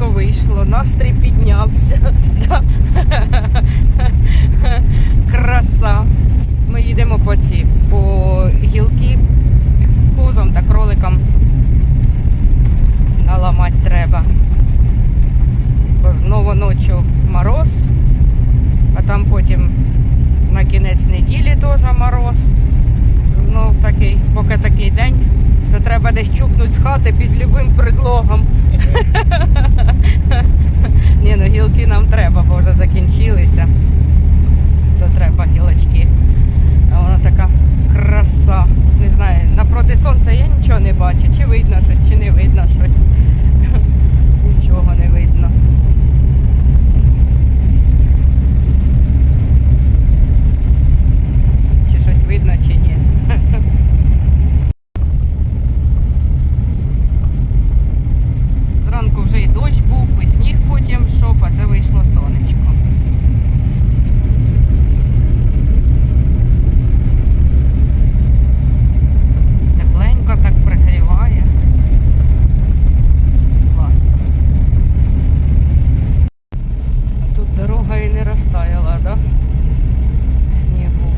сонечко вийшло, настрій піднявся. Краса. Ми їдемо по ці, по гілки козам та кроликам. Наламати треба. Бо знову ночі мороз, а там потім на кінець неділі теж мороз. Знов такий, поки такий день, то треба десь чухнути з хати під любим предлогом. Ні, ну гілки нам треба, бо вже закінчилися. То треба гілочки. А вона така краса. Не знаю, напроти сонця я нічого не бачу. Чи видно щось, чи не видно щось. Нічого не видно. Чи щось видно, чи ні. Зранку вже і дощ був, і сніг потім йшов, а це вийшло сонечко. Тепленько так пригріває. Клас. А тут дорога і не розтаяла, да? Снігу.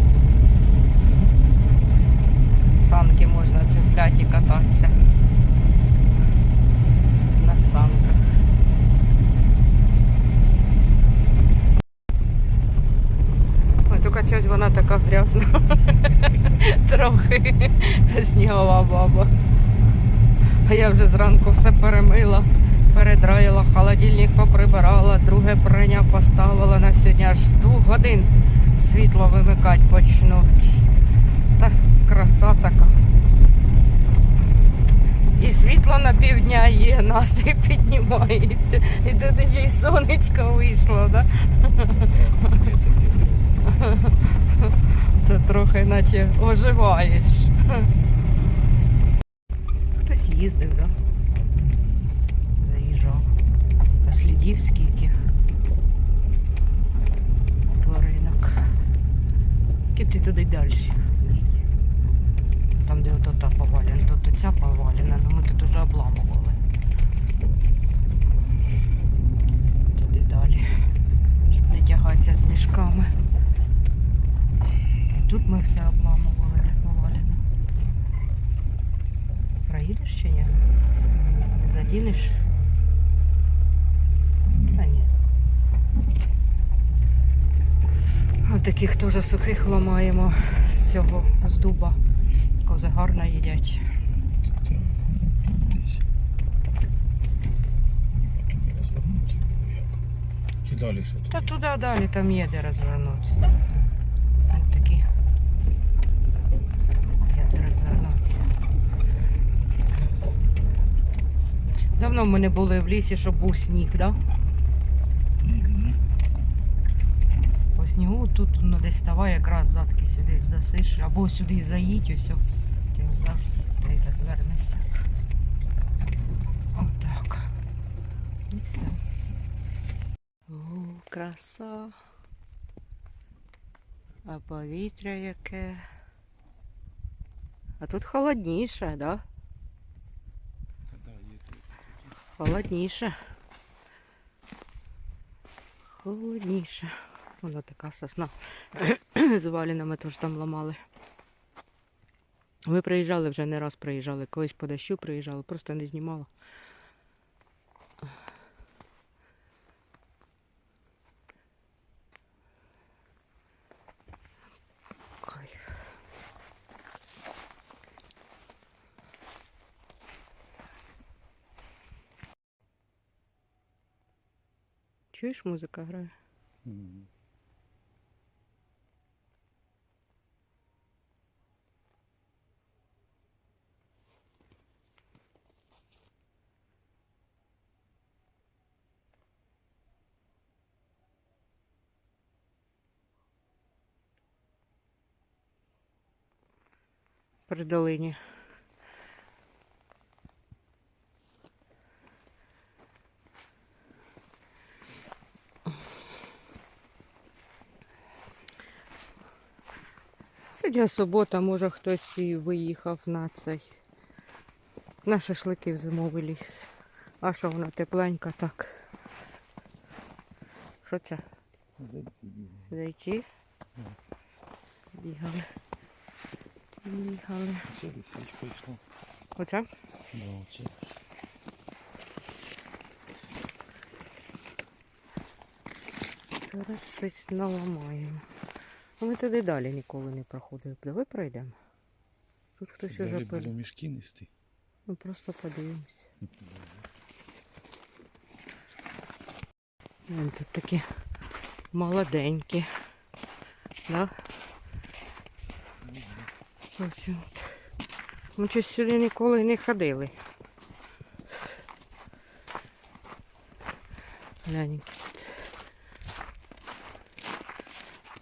Санки можна цепляти і кататися. На санках. Ой, тільки щось вона така грязна. Трохи снігова баба. А я вже зранку все перемила, передраїла, поприбирала, друге прання поставила на сьогодні аж двох годин світло вимикати почну. Та краса така. І світло на півдня є, настрій піднімається. І тут ще й сонечко вийшло, да? Це трохи наче оживаєш. Хтось їздив, да? А скільки. Тваринок. Киди туди далі. Там, де ото та повалена, тут ця повалена, але ми тут уже обламували. Туди далі. Щоб не тягатися з мішками. Тут ми все обламували, де повалено. Проїдеш чи ні? Не задінеш? Та ні. Ось таких теж сухих ламаємо з цього, з дуба. Кози гарно їдять. Чи далі ще Та туди? далі там є де розвернутися. Ось такі. Є де розвернутися. Давно ми не були в лісі, щоб був сніг, так? Да? Мгм. По снігу тут ну, десь ставай якраз задки сюди здасиш, або сюди заїдь і все. Ти де розвернешся. Отак. І все. О, краса. А повітря яке. А тут холодніше, так? Да? Та є тут. Холодніше. Холодніше. Вона така сосна. З валінами теж там ламали. Ми приїжджали вже не раз приїжджали. Колись по дощу приїжджали, просто не знімала. Чуєш, музика грає? При долині. Сьогодні субота, може хтось і виїхав на цей. На шашлики в зимовий ліс. А що вона тепленька так? Що це? Зайти? Бігали. Бігали. Це лисичка йшла. Оце? Да, оце. Зараз щось наламаємо. А ми туди далі ніколи не проходили. Давай пройдемо. Тут хтось Щоб уже далі пер... мішки нести. Ну просто подивимось. Він тут такі молоденькі. Да? Зовсім. Ми щось сюди ніколи не ходили. Глянь.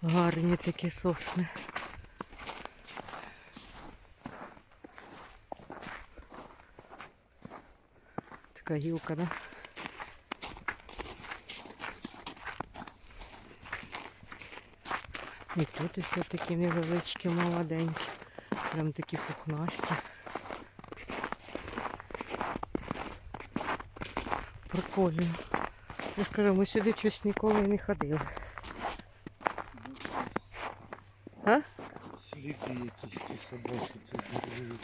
Гарні такі сосни. Така гілка, да? І тут ось такі невеличкі, молоденькі. Прям такі пухнасті. Прикольно. Я ж кажу, ми сюди щось ніколи не ходили. А? Сліди якісь ті собачі, це здорові.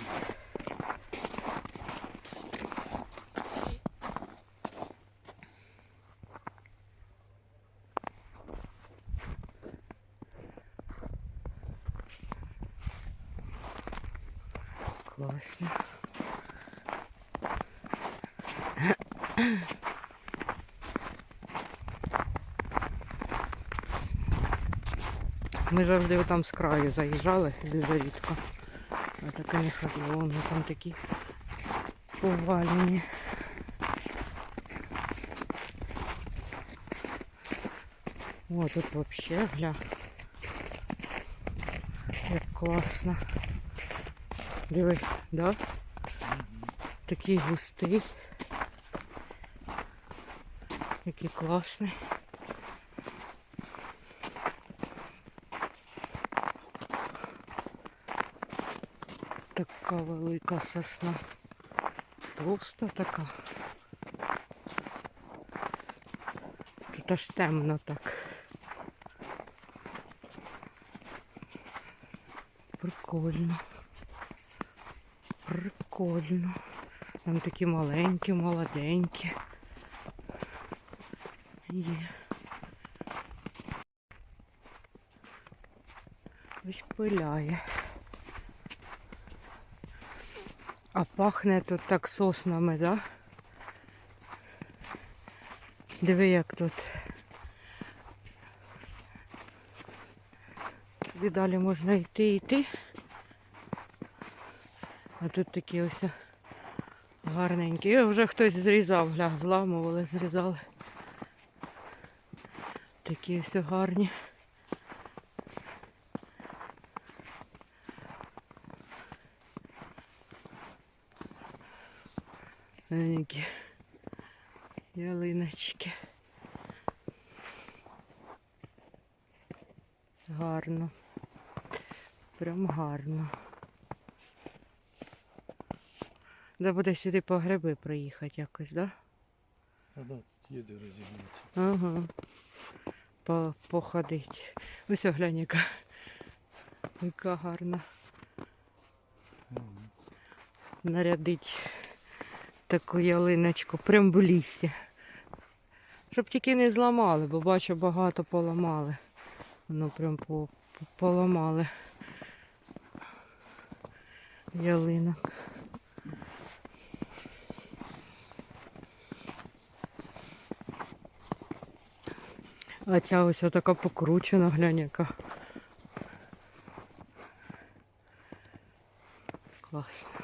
Класно. Ми завжди там з краю заїжджали, дуже рідко. А таке не ходило. Вон там такі повалені. О, тут вообще, гля. Як класно. Диви, да? Такий густий. Який класний. Така велика сосна. Товста така. Тут аж темно так. Прикольно. Прикольно. Там такі маленькі, молоденькі. Є. Ось пиляє. А пахне тут так соснами, да? Диви, як тут. Сюди далі можна йти йти. А тут такі ось гарненькі. І вже хтось зрізав, гля, зламували, зрізали. Такі ось гарні. Які ялиночки. Гарно. Прям гарно. Треба буде сюди по гриби приїхати якось, да? А да, тут є де розігнатися. Ага. По, походить. Ось глянь, яка, яка гарна. Нарядить таку ялиночку прям в лісі. Щоб тільки не зламали, бо бачу, багато поламали. Воно прям по, по- поламали ялинок. А ця ось така покручена, глянь, яка. Класно.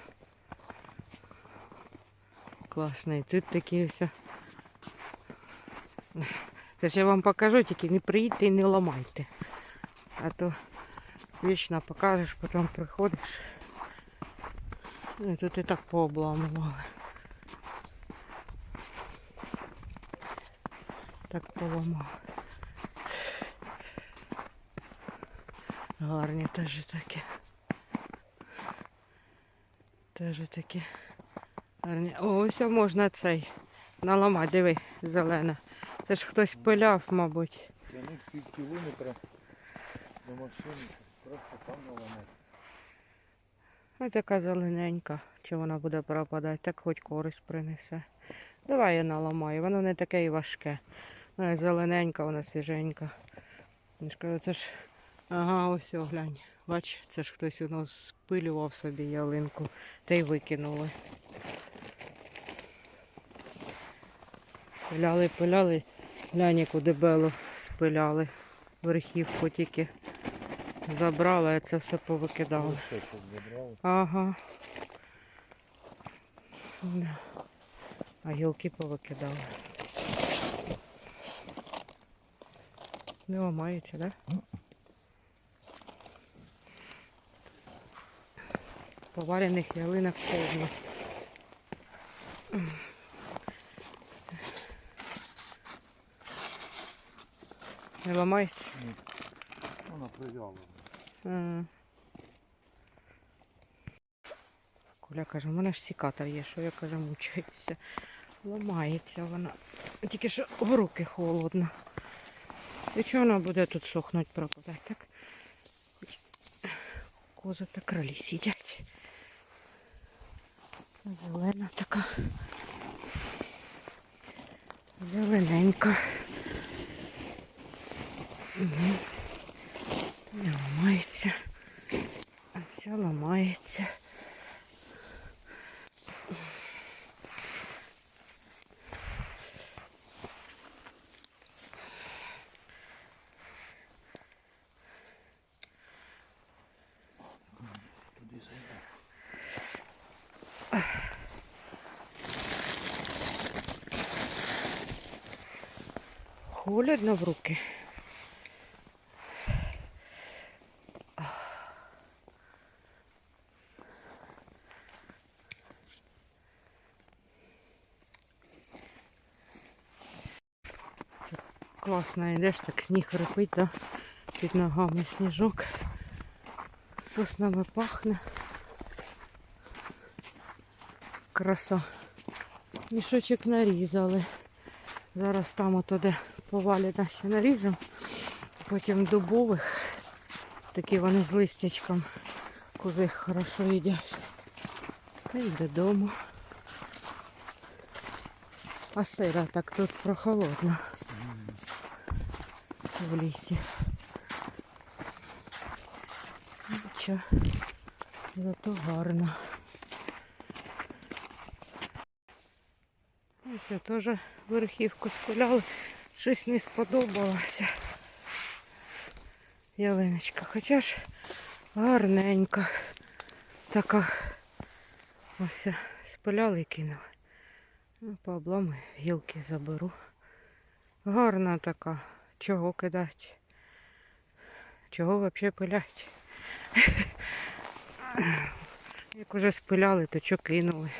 Класно. І тут такі ось. Зараз я вам покажу, тільки не приїдьте і не ламайте. А то вічно покажеш, потім приходиш. Ну, тут і так пообламували. Так поламали. Гарні теж такі. Теж такі. Гарні. О, ось можна цей наламай, диви, зелена. Це ж хтось пиляв, мабуть. Тягнуть пів кілометра до машини, просто там наламати. Ось така зелененька. Чи вона буде пропадати, так хоч користь принесе. Давай я наламаю, воно не таке і важке. Вона зелененька, вона свіженька. Це ж. Ага, ось о, глянь. Бач, це ж хтось у нас спилював собі ялинку та й викинули. Пиляли, пиляли, глянь, яку дебелу спиляли. Верхівку тільки забрали, а це все повикидали. Ага. А гілки повикидали. Не ламається, да? Поварених ялинок повно. Не ламається? Вона прив'яла. Коля каже, у мене ж сікатор є, що я каже, мучаюся. Ламається вона. Тільки що в руки холодно. І чого вона буде тут сохнуть пропадати, так? Кози та кролі сидять. Зелена така. Зелененька. Угу. Ламається. А ця ламається. Холодно в руки. Класно йдеш, так сніг рипить, да? під ногами сніжок. Соснами пахне. Краса. Мішочок нарізали. Зараз там ото де поваліна ще наріжемо. Потім дубових. Такі вони з листячком. Кози хорошо їдять. Та й додому. А сира так тут прохолодно в лісі. Нічого, зато гарно. Ось я теж верхівку спиляли. Щось не сподобалося. Ялиночка. Хоча ж гарненька. Така. Ось спиляли і кинули. Ну, по облами гілки заберу. Гарна така. Чого кидати? Чого взагалі пилять? Як уже спиляли, то що кинули.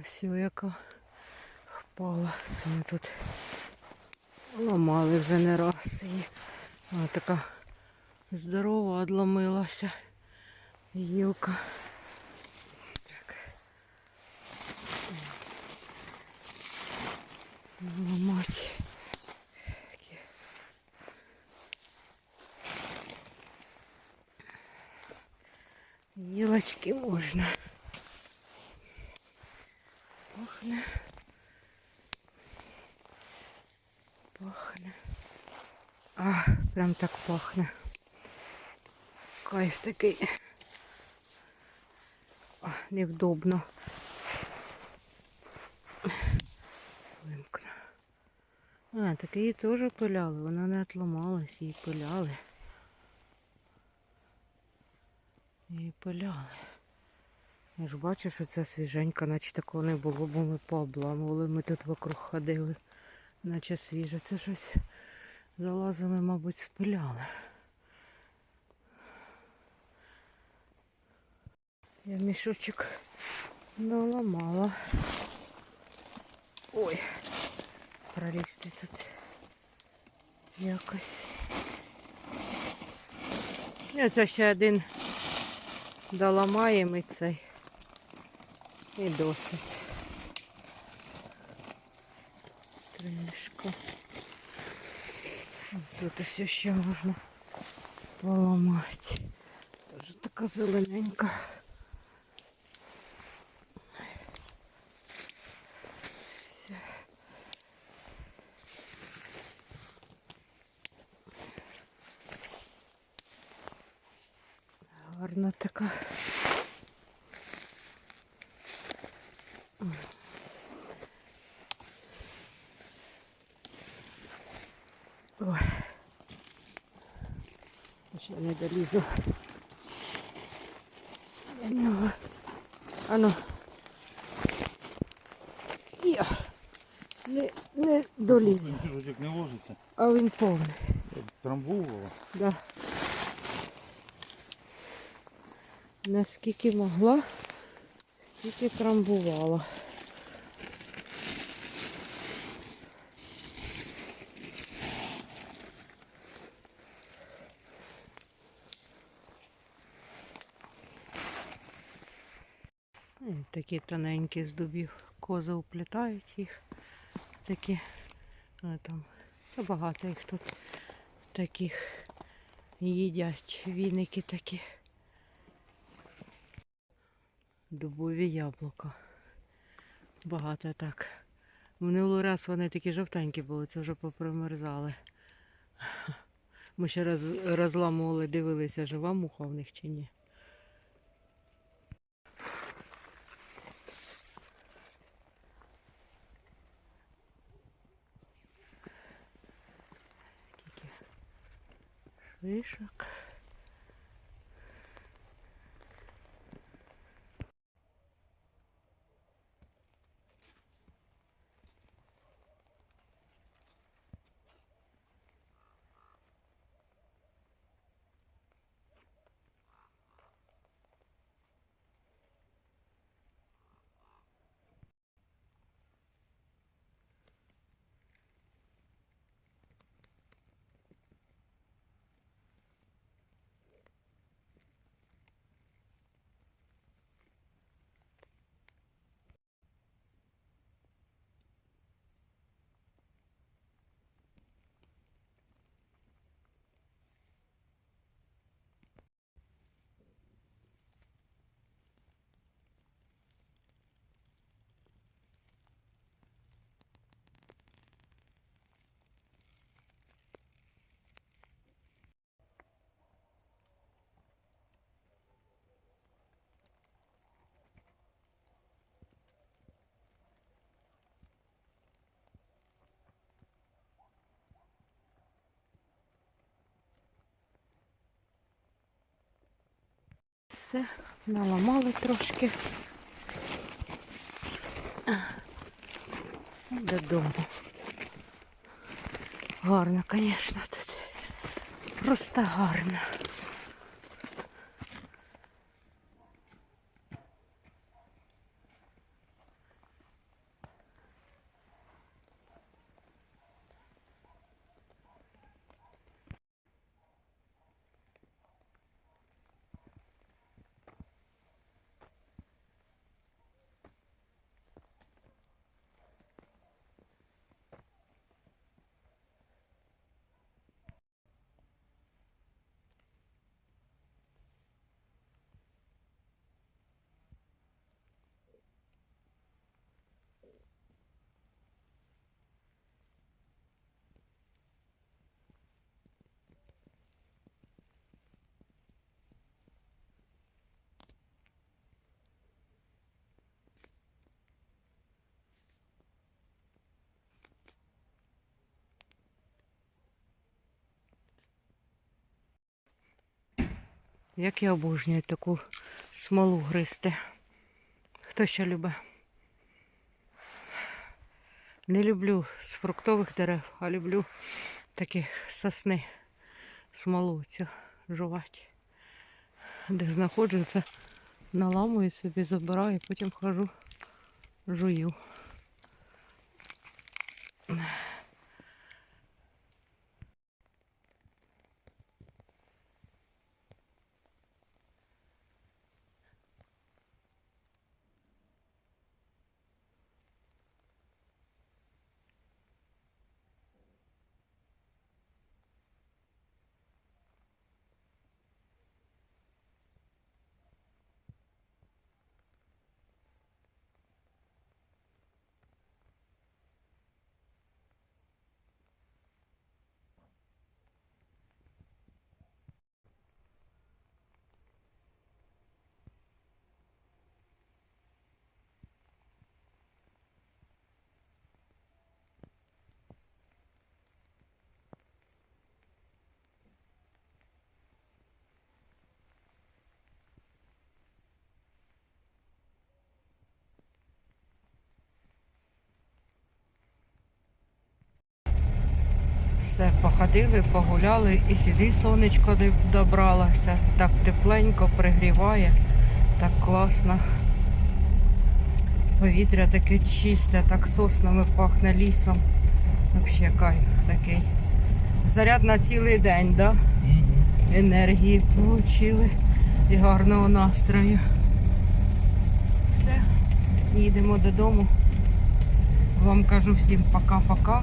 Ось яка впала. Це ми тут ламали вже не раз її. Вона така здорова, одломилася. Гілка. Так. Ламати. Гілочки можна. Пахне. Пахне. А, прям так пахне. Кайф такий. А, невдобно. Вимкну. А, так її теж пиляли, вона не отламалась, її пиляли. Її пиляли. Я ж бачу, що це свіженька, наче такого не було, бо ми пообламували, ми тут вокруг ходили, наче свіже. Це щось залазили, мабуть, спиляли. Я мішочок наламала. Ой, пролізти тут якось. І оце ще один доламаємо цей. І досить. Трішки. Тут ось ще можна поламати. Теж така зелененька. Все. Гарна така. Не долізу. До нього. Ану. Я. Не, не долізу. Жучок не ложиться. А він повний. Трамбовувала. Да. Наскільки могла, стільки трамбувала. Такі тоненькі з дубів. Кози уплітають їх. Такі, але там багато їх тут таких їдять віники такі. Дубові яблука. Багато так. Минулий раз вони такі жовтенькі були, це вже попримерзали. Ми ще роз, розламували, дивилися, жива муха в них чи ні. Шишок. Все, наламали трошки. Додому. Гарно, звісно, тут. Просто гарно. Як я обожнюю таку смолу гристи. Хто ще любить? Не люблю з фруктових дерев, а люблю такі сосни, смолу цю жувати. Де знаходжу, це наламую собі, забираю, потім хожу, жую. Все, походили, погуляли і сюди сонечко добралося. Так тепленько пригріває, так класно. Повітря таке чисте, так соснами пахне лісом. Взагалі кайф такий. Заряд на цілий день, да? енергії отримали і гарного настрою. Все, їдемо додому. Вам кажу всім пока-пока.